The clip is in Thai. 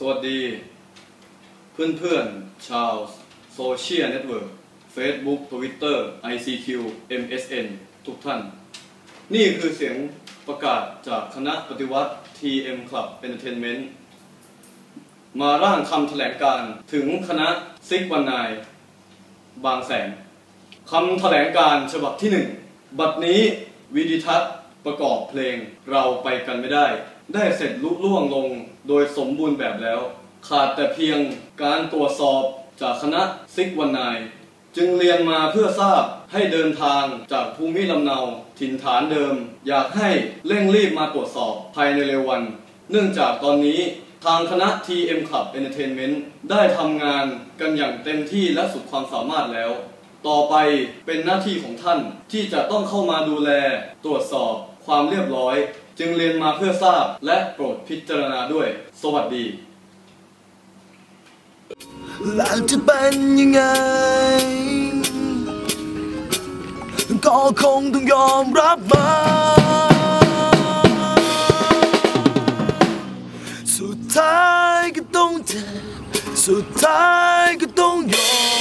สวัสดี เพื่อนๆ ชาวโซเชียลเน็ตเวิร์ก Facebook Twitter ICQ MSN ทุกท่าน นี่คือเสียงประกาศจากคณะปฏิวัติ TM Club Entertainment มาร่างคำแถลงการ์ถึงคณะซิกวันนายบางแสนคำแถลงการ์ฉบับที่หนึ่ง บัดนี้วิดิทัศน์ ประกอบเพลงเราไปกันไม่ได้ ได้เสร็จลุล่วงลงโดยสมบูรณ์แบบแล้ว ขาดแต่เพียงการตรวจสอบจากคณะซิกวันนายจึงเรียนมาเพื่อทราบให้เดินทางจากภูมิลำเนาถิ่นฐานเดิม อยากให้เร่งรีบมาตรวจสอบภายในเร็ววัน เนื่องจากตอนนี้ทางคณะ TM Club Entertainment ได้ทำงานกันอย่างเต็มที่และสุดความสามารถแล้ว ต่อไปเป็นหน้าที่ของท่านที่จะต้องเข้ามาดูแล ตรวจสอบความเรียบร้อย จึงเรียนมาเพื่อทราบและโปรดพิจารณาด้วย สวัสดีแล้วจะเป็นยังไง ก็คงต้องยอมรับมาสุดท้ายก็ต้องเจ็บสุดท้ายก็ต้องยอม